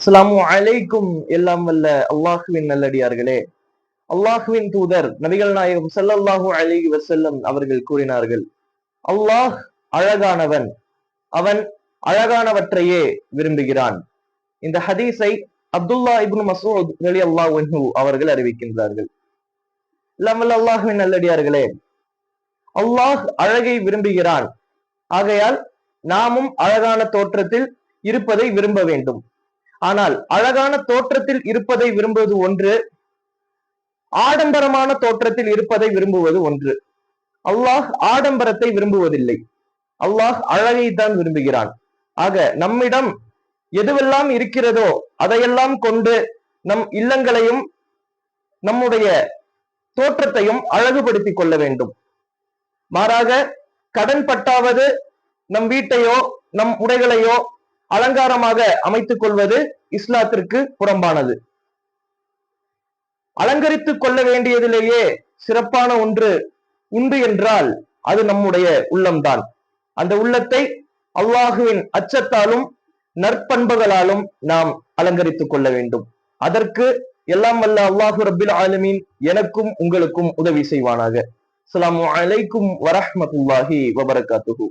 அஸ்ஸலாமு அலைக்கும். எல்லாம் வல்ல அல்லாஹுவின் நல்லடியார்களே. அல்லாஹுவின் தூதர் நபிகள் நாயகம் ஸல்லல்லாஹு அலைஹி வசல்லம் அவர்கள் கூறினார்கள். அல்லாஹ் அழகானவன். அவன் அழகானவற்றையே விரும்புகிறான். இந்த ஹதீஸை அப்துல்லா இப்னு மசூத் அலி அல்லாஹ் அவர்கள் அறிவிக்கின்றார்கள். எல்லாம் வல்ல அல்லாஹுவின் நல்லடியார்களே. அல்லாஹ் அழகை விரும்புகிறான். ஆகையால் நாமும் அழகான தோற்றத்தில் இருப்பதை விரும்ப வேண்டும். ஆனால் அழகான தோற்றத்தில் இருப்பதை விரும்புவது ஒன்று ஆடம்பரமான தோற்றத்தில் இருப்பதை விரும்புவது ஒன்று. அல்லாஹ் ஆடம்பரத்தை விரும்புவதில்லை. அல்லாஹ் அழகை தான் விரும்புகிறான். ஆக நம்மிடம் எதுவெல்லாம் இருக்கிறதோ அதையெல்லாம் கொண்டு நம் இல்லங்களையும் நம்முடைய தோற்றத்தையும் அழகுபடுத்திக் கொள்ள வேண்டும். மாறாக கடன் பட்டாவது நம் வீட்டையோ நம் உடைகளையோ அலங்காரமாக அமைத்துக் கொள்வது இஸ்லாத்திற்கு புறம்பானது. அலங்கரித்துக் கொள்ள வேண்டியதிலேயே சிறப்பான ஒன்று உண்டு என்றால் அது நம்முடைய உள்ளம்தான். அந்த உள்ளத்தை அல்லாஹுவின் அச்சத்தாலும் நற்பண்புகளாலும் நாம் அலங்கரித்துக் கொள்ள வேண்டும். அதற்கு எல்லாம் வல்ல அல்லாஹு ரபில் ஆலமீன் எனக்கும் உங்களுக்கும் உதவி செய்வானாக. அஸ்ஸலாமு அலைக்கும் வரஹ்மத்துல்லாஹி வபரகாத்துஹு.